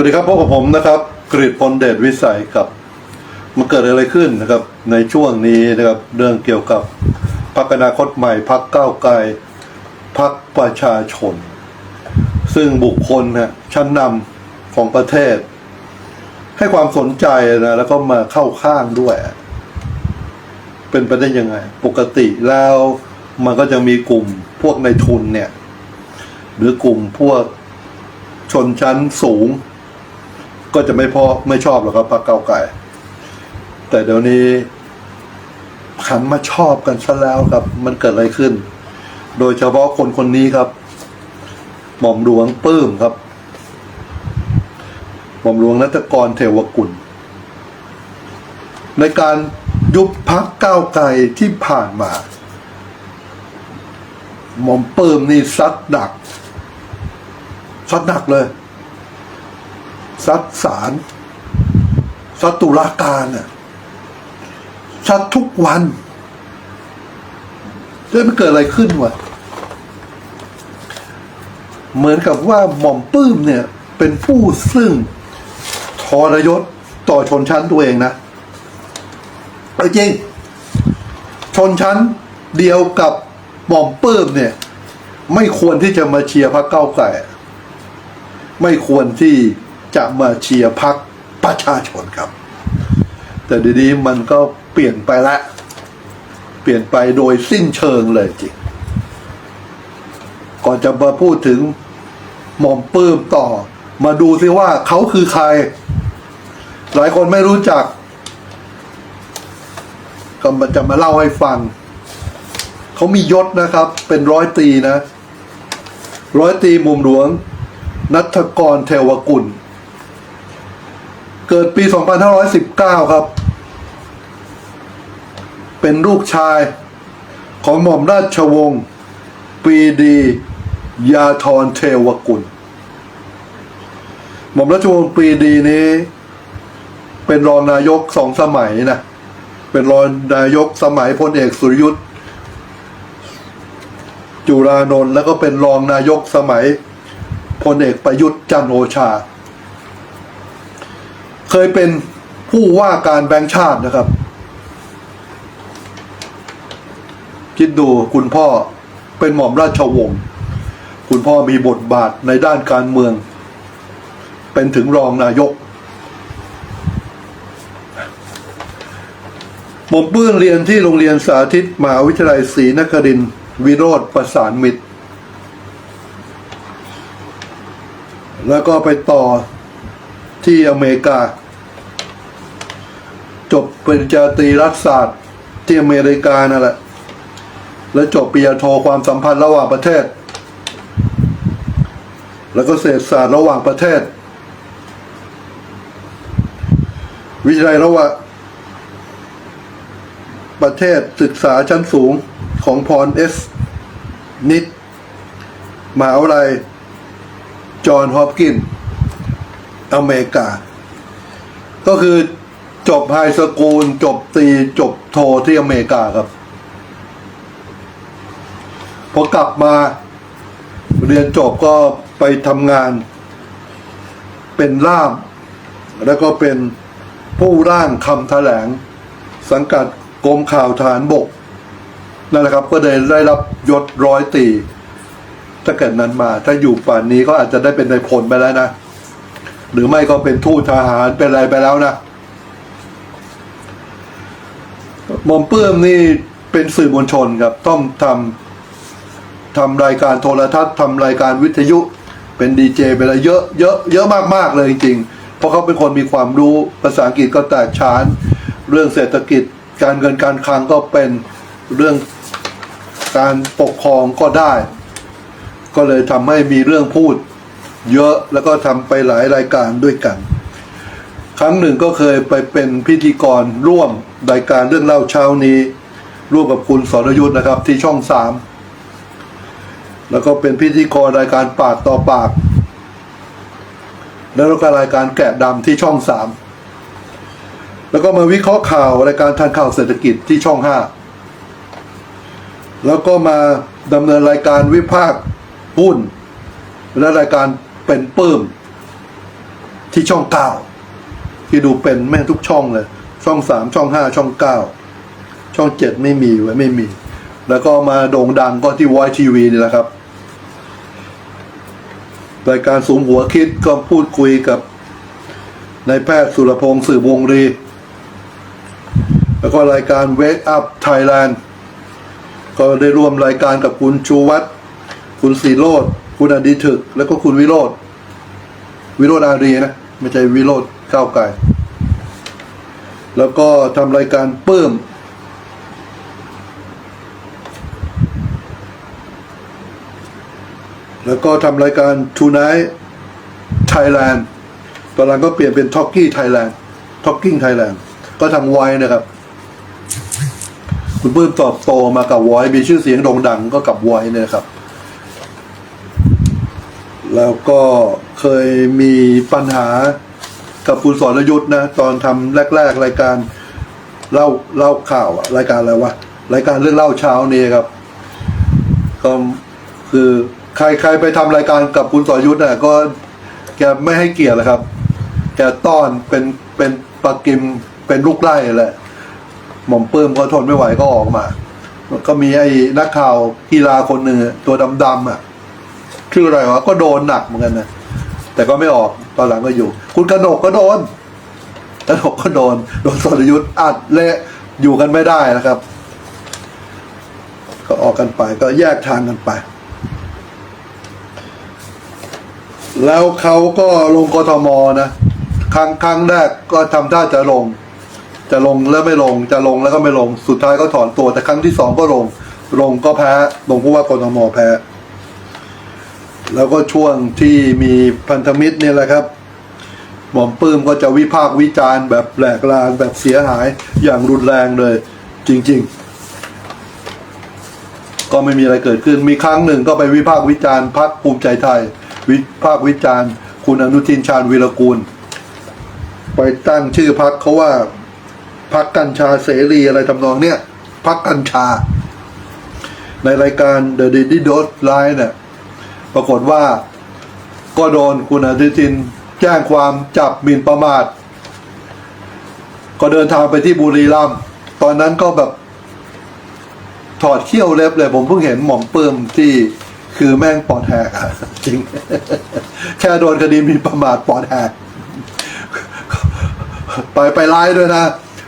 สวัสดีครับพบกับผมนะครับกริตพลเดชวิสัยครับมันเกิดอะไรขึ้นนะครับ ในช่วงนี้นะครับเรื่องเกี่ยวกับพรรคอนาคตใหม่พรรคก้าวไกลพรรคประชาชน ซึ่งบุคคลนะชั้นนำของประเทศ ให้ความสนใจนะแล้วก็มาเข้าข้างด้วย เป็นไปได้ยังไง ปกติแล้วมันก็จะมีกลุ่มพวกในายทุนเนี่ย หรือกลุ่มพวกชนชั้นสูง ก็จะไม่พอไม่ชอบหรอกครับพรรคเก้าวไก่ แต่เดี๋ยวนี้หันมาชอบกันซะแล้วครับ มันเกิดอะไรขึ้น โดยเฉพาะคนคนนี้ครับ หม่อมหลวงปื้มครับ หม่อมหลวงนัตกรเทวกุล ในการยุบพักก้าวไกลที่ผ่านมา หม่อมปื้มนี่ซัดดักซัดหนักเลย ซัดสารซัดตุลาการน่ะซัดทุกวันเรื่องมันเกิดอะไรขึ้นวะเหมือนกับว่าหม่อมปื้มเนี่ย เป็นผู้ซึ่งทรยศต่อชนชั้นตัวเองนะเอาจริง ชนชั้นเดียวกับหม่อมปื้มเนี่ย ไม่ควรที่จะมาเชียร์พรรคเก้าไกลไม่ควรที่ จะมาเชียร์พรรคประชาชนครับ แต่ดียวนี้มันก็เปลี่ยนไปละ เปลี่ยนไปโดยสิ้นเชิงเลยจริง ก่อนจะมาพูดถึงหม่อมปื้มต่อ มาดูซิว่าเขาคือใคร หลายคนไม่รู้จัก ก็มาจะมาเล่าให้ฟัง เขามียศนะครับ เป็นร้อยตรีนะ ร้อยตรีมุมหลวงนัทกรเทวกุล เกิดปี 2519 ครับ เป็นลูกชาย ของหม่อมราชวงศ์ปรีดี ยาธรเทวกุล หม่อมราชวงศ์ปรีดีนี้ เป็นรองนายกสองสมัยนะ เป็นรองนายกสมัยพลเอกสุรยุทธ์จุรานนท์แล้วก็เป็นรองนายกสมัยพลเอกประยุทธ์จันโอชา เคยเป็นผู้ว่าการแบงค์ชาตินะครับ คิดดูคุณพ่อเป็นหม่อมราชวงศ์คุณพ่อมีบทบาทในด้านการเมือง เป็นถึงรองนายกผมเปื้องเรียนที่โรงเรียนสาธิตมหาวิทยาลัยศรีนครินวิโรธประสานมิตร แล้วก็ไปต่อที่อเมริกา บปริญญาตรีรัฐศาสตร์ที่อเมริกานั่นแหละ แล้วจบปริญญาโทความสัมพันธ์ระหว่างประเทศ แล้วก็เศรษฐศาสตร์ระหว่างประเทศ วิทยาลัยระหว่างประเทศศึกษาชั้นสูงของพรเอส นิดมหาวิทยาลัย จอห์นฮอปกินส์อเมริกา ก็คือ จบไฮสคูล จบตีจบโทที่อเมริกาครับ พอกลับมา เรียนจบก็ไปทำงาน เป็นล่าม แล้วก็เป็นผู้ร่างคำแถลง สังกัดกรมข่าวฐานบกนั่นแหละครับก็ได้ได้รับยศร้อยตีถ้าเกิดนั้นมา ถ้าอยู่ป่านนี้ก็อาจจะได้เป็นนายพลไปแล้วนะ หรือไม่ก็เป็นทูตทหารเป็นอะไรไปแล้วนะ หมอมเปื้มนี่เป็นสื่อมวลชนครับ ต้องทำทำรายการโทรทัศน์ทำรายการวิทยุ เป็นดีเจเป็นอะไรเยอะเยอะเยอะมากๆเลยจริงๆ เพราะเขาเป็นคนมีความรู้ภาษาอังกฤษก็แตกฉาน เรื่องเศรษฐกิจการเงินการคลังก็เป็นเรื่องการปกครองก็ได้ ก็เลยทำให้มีเรื่องพูด เยอะแล้วก็ทำไปหลายรายการด้วยกัน ครั้งหนึ่งก็เคยไปเป็นพิธีกรร่วม รายการเรื่องเล่าเช้านี้ ร่วมกับคุณสรยุทธ์นะครับ ที่ช่องสามแล้วก็เป็นพิธีกรรายการปากต่อปาก แล้วก็รายการแกะดำที่ช่องสามแล้วก็มาวิเคราะห์ข่าวรายการทันข่าวเศรษฐกิจที่ช่องห้าแล้วก็มาดำเนินรายการวิพากษ์หุ้น และรายการเป็นเปื้มที่ช่องเก้าที่ดูเป็นแม่งทุกช่องเลย ช่องสามช่องห้าช่องเก้าช่องเจ็ดไม่มีไว้ไม่มี แล้วก็มาโด่งดังก็ที่วอยทีวีนี่แหละครับรายการสูงหัวคิดก็พูดคุยกับนายแพทย์สุรพงศ์สืบวงรี แล้วก็รายการ Wake Up Thailand ก็ได้ร่วมรายการกับคุณชูวัตรคุณสีโรดคุณอดิถึก แล้วก็คุณวิโรธวิโรธอารีนะ ไม่ใช่วิโรธก้าวไกล แล้วก็ทำรายการเพิ่มแล้วก็ทำรายการ Tonight Thailand ตอนหลังก็เปลี่ยนเป็น Talkie Thailand Talking Thailand ก็ทางไว้นะครับ คุณปื้มตอบโตมากับไวอยมีชื่อเสียงโด่งดังก็กับไวอยเนี่ยนะครับ แล้วก็เคยมีปัญหา กับคุณสรยุทธ์นะตอนทำแรก ๆ รายการเล่าเล่าข่าวอะรายการอะไรวะรายการเรื่องเล่าเช้านี้ครับก็คือใครใครไปทำรายการกับคุณสรยุทธ์น่ะก็แกไม่ให้เกียรติเลยครับ แกต้อนเป็นเป็นปากิมเป็นลูกไล่แหละหม่อมเปิ้มก็ทนไม่ไหวก็ออกมา ก็มีไอ้นักข่าวกีฬาคนหนึ่งตัวดำๆอะชื่ออะไรวะก็โดนหนักเหมือนกันนะแต่ก็ไม่ออก ตอนหลังก็อยู่ คุณกระหนกก็โดนกระหนกก็โดน โดนสรยุทธ์อัดเละอยู่กันไม่ได้นะครับ ก็ออกกันไปก็แยกทางกันไป แล้วเขาก็ลงกทมนะ ครั้งครั้งแรกก็ทำท่าจะลง จะลงแล้วไม่ลง จะลงแล้วก็ไม่ลง สุดท้ายก็ถอนตัวแต่ครั้งที่สองก็ลง ลงก็แพ้ ลงเพราะว่ากทมแพ้ แล้วก็ช่วงที่มีพันธมิตรเนี่ยแหละครับ หม่อมปื้มก็จะวิพากษ์วิจารณ์แบบแหลกลานแบบเสียหายอย่างรุนแรงเลย จริง ๆ ก็ไม่มีอะไรเกิดขึ้นมีครั้งหนึ่งก็ไปวิพากษ์วิจารณ์พรรคภูมิใจไทย วิพากษ์วิจารณ์ คุณอนุทินชาญวีรกูล ไปตั้งชื่อพรรคเขาว่าพรรคกัญชาเสรีอะไรทำนองเนี้ยพรรคกัญชา ในรายการ The Daily Dose Line เนี่ย ปรากฏว่า ก็โดนคุณอนุทิน แจ้งความจับหมิ่นประมาท ก็เดินทางไปที่บุรีรัมย์ตอนนั้นก็แบบถอดเขี้ยวเล็บเลยผมเพิ่งเห็นหม่อมเปิมที่คือแม่งปอดแหกอะจริง แค่โดนคดีมีประมาทปอดแหกไปไปไล่ด้วยนะ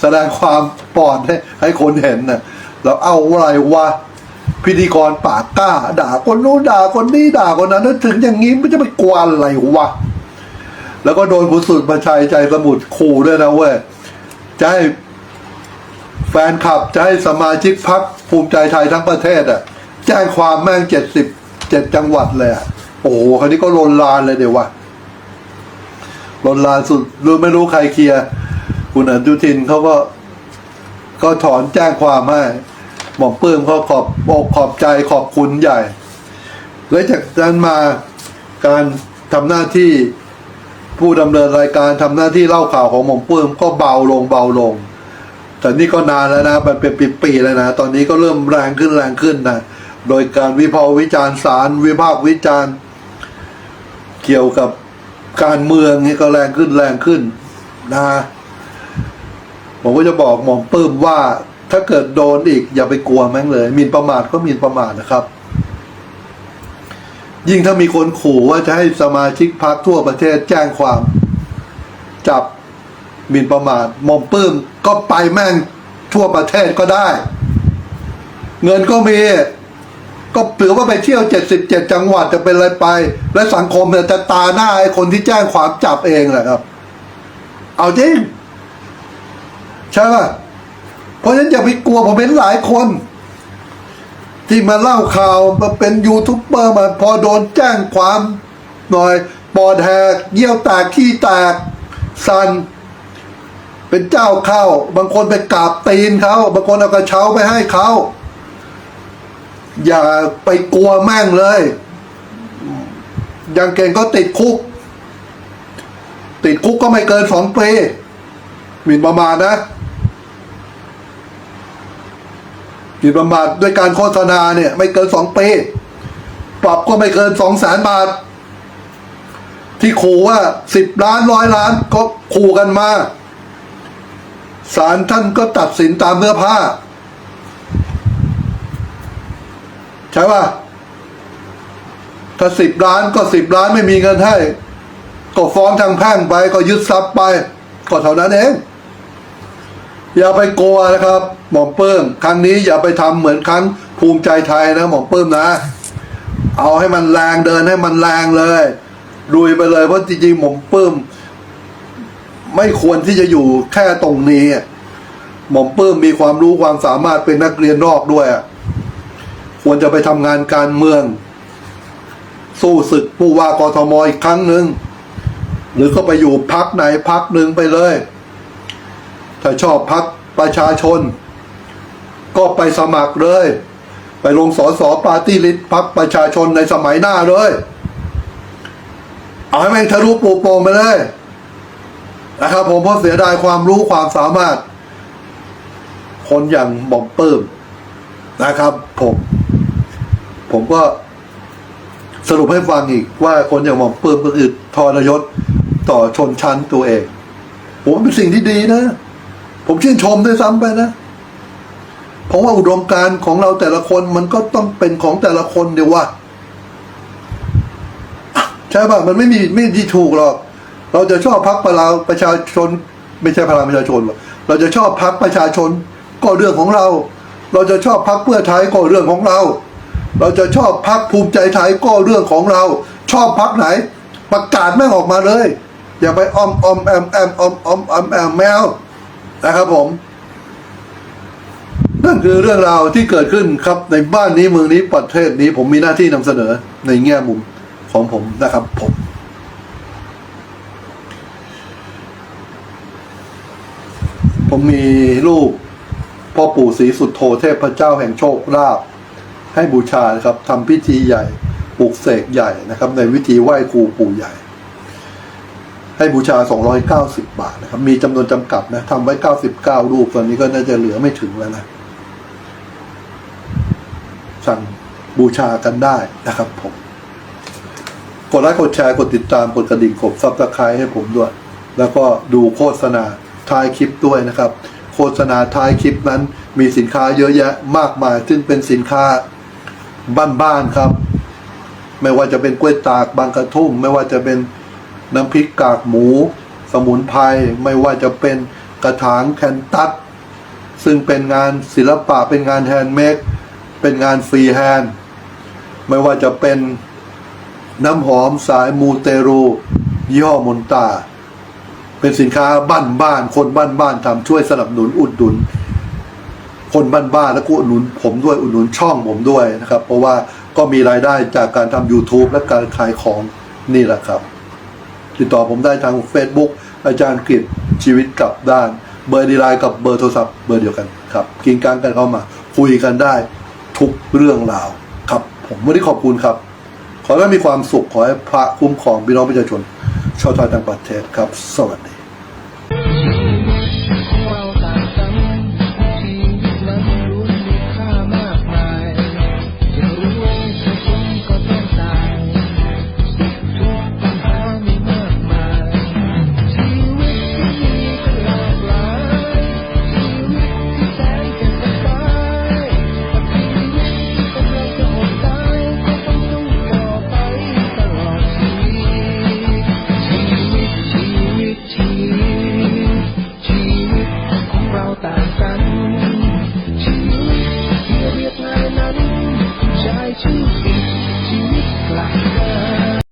แสดงความปอดให้ให้คนเห็นนะแล้วเอาอะไรวะ พิธีกรปากกล้า ด่าคนนู้นด่าคนนี้ด่าคนนั้นแล้วถึงอย่างนี้มันจะไปกวนอะไรวะแล้วก็โดนคุณสุดมาชัยใจสมุทรขู่ด้วยนะเว้ยจะให้แฟนคลับจะให้สมาชิกพักภูมิใจไทยทั้งประเทศอะแจ้งความแม่งเจ็ดสิบเจ็ดจังหวัดเลยอะโอ้โหคราวนี้ก็ลนลานเลยเดี๋ยววะลนลานสุดรู้ไม่รู้ใครเคลียร์คุณอนุทินเขาก็ ก็ถอนแจ้งความให้ หมอมปื้มเขาขอบอกขอบใจขอบคุณใหญ่ และจากนั้นมาการทำหน้าที่ผู้ดำเนินรายการทำหน้าที่เล่าข่าวของหม่อมปื้มก็เบาลงเบาลง แต่นี่ก็นานแล้วนะมันเป็นปีๆแล้วนะ ตอนนี้ก็เริ่มแรงขึ้นแรงขึ้นนะโดยการวิพากษ์วิจารณ์สารวิพากษ์วิจารณ์เกี่ยวกับการเมืองนี่ก็แรงขึ้นแรงขึ้นนะผมก็จะบอกหมอมปื้มว่า ถ้าเกิดโดนอีกอย่าไปกลัวแม่งเลยหมินประมาทก็หมินประมาทนะครับ ยิ่งถ้ามีคนขู่ว่าจะให้สมาชิกพรรคทั่วประเทศแจ้งความ จับหมินประมาทมอมปื้มก็ไปแม่งทั่วประเทศก็ได้ เงินก็มีก็ถือว่าไปเที่ยวเจ็ดสิบเจ็ดจังหวัดจะเป็นอะไรไป และสังคมเนี่ยจะตาหน้าไอ้คนที่แจ้งความจับเองแหละครับ เอาจริงใช่ป่ะ ราะฉะนั้นอย่าไปกลัวผมเห็นหลายคน ที่มาเล่าข่าวมาเป็นยูทูบเบอร์มาพอโดนแจ้งความหน่อยปอดแหกเยี่ยวแตกขี้แตกสันเป็นเจ้าเข้าบางคนไปกราบตีนเขาบางคนเอากระเช้าไปให้เขาอย่าไปกลัวแม่งเลยอย่างเก่งก็ติดคุก ติดคุกก็ไม่เกินสองปีหมิ่นประมาทนะ หมิ่นประมาทด้วยการโฆษณาเนี่ย ไม่เกินสองปีปรับก็ไม่เกินสองแสนบาท ที่ขู่ว่าสิบล้านร้อยล้านก็ขู่กันมาศาลท่านก็ตัดสินตามเนื้อผ้า ใช่ป่ะถ้าสิบล้านก็สิบล้านไม่มีเงินให้ ก็ฟ้องทางแพ่งไปก็ยึดทรัพย์ไป ก็เท่านั้นเอง อย่าไปกลัวนะครับ หมอมเปิ้มครั้งนี้อย่าไปทำเหมือนครั้งภูมิใจไทยนะหมอมเปิ้มนะ เอาให้มันแรงเดินให้มันแรงเลยลุยไปเลยเพราะจริงๆหมอมเปิ้มไม่ควรที่จะอยู่แค่ตรงนี้ หมอมเปิ้มมีความรู้ความสามารถเป็นนักเรียนนอกด้วยควรจะไปทำงานการเมือง สู้ศึกผู้ว่ากทมอีกครั้งหนึ่งหรือก็ไปอยู่พักไหนพักหนึ่งไปเลย ถ้าชอบพักประชาชน ก็ไปสมัครเลย ไปลงสอสอปาร์ตี้ลิสต์พักประชาชนในสมัยหน้าเลย เอาให้แม่งทะลุปูโปงไปเลยนะครับผมเพราะเสียดายความรู้ความสามารถ คนอย่างบอมเปิมนะครับ ผม ผมก็สรุปให้ฟังอีกว่าคนอย่างหม่อมเปิมก็คือทรยศต่อชนชั้นตัวเองผมว่าเป็นสิ่งที่ดีนะ ผมชื่นชมด้วยซ้ำไปนะเพราะว่าอุดมการณ์ของเราแต่ละคนมันก็ต้องเป็นของแต่ละคนเดียวว่าใช่ป่ะมันไม่มีไม่ที่ถูกหรอก เราจะชอบพักพลังประชาชน ไม่ใช่พลังประชาชนหรอกเราจะชอบพักประชาชนก็เรื่องของเรา เราจะชอบพักเพื่อไทยก็เรื่องของเรา เราจะชอบพักภูมิใจไทยก็เรื่องของเรา ชอบพักไหน ประกาศแม่งออกมาเลย อย่าไปออมออมแอมแอมออมออมแอมแอมแมว นะครับผม นั่นคือเรื่องราวที่เกิดขึ้นครับในบ้านนี้เมืองนี้ประเทศนี้ผมมีหน้าที่นำเสนอในแง่มุมของผมนะครับ ผมผมมีรูปพ่อปู่ศรีสุดโธเทพเจ้าแห่งโชคลาภให้บูชานะครับทำพิธีใหญ่ปลุกเสกใหญ่นะครับ ในวิธีไหว้ครูปู่ใหญ่ ให้บูชา 290 บาทนะครับ มีจำนวนจำกัดนะทำไว้ 99 รูป ตอนนี้ก็น่าจะเหลือไม่ถึงแล้วนะ สั่งบูชากันได้นะครับผม กดไลค์กดแชร์กดติดตามกดกระดิ่งกดซับสไครต์ให้ผมด้วย แล้วก็ดูโฆษณาท้ายคลิปด้วยนะครับ โฆษณาท้ายคลิปนั้น มีสินค้าเยอะแยะมากมาย ซึ่งเป็นสินค้าบ้านๆครับ ไม่ว่าจะเป็นกล้วยตากบางกระทุ่ม ไม่ว่าจะเป็น น้ำพริกกากหมู สมุนไพรไม่ว่าจะเป็นกระถางแคนตัสซึ่งเป็นงานศิลปะเป็นงานแฮนด์เมดเป็นงานฟรีแฮนด์ไม่ว่าจะเป็นน้ำหอมสายมูเตรูยี่ห้อมนตา เป็นสินค้าบ้านบ้านๆคนบ้านบ้านๆทำช่วยสนับสนุนอุดหนุน คนบ้านๆแล้วก็อุดหนุนผมด้วยอุดหนุนช่องผมด้วยนะครับ เพราะว่าก็มีรายได้จากการทำ YouTube และการขายของนี่แหละครับ ติดต่อผมได้ทาง Facebook อาจารย์กิจชีวิตกลับด้าน เบอร์ดีไลน์กับเบอร์โทรศัพท์เบอร์เดียวกันครับกินกลางกันเข้ามา คุยกันได้ทุกเรื่องราวครับ ผมวันนี้ขอบคุณครับ ขอให้มีความสุขขอให้พระคุ้มครองพี่น้องประชาชนชาวไทยต่างประเทศครับ สวัสดี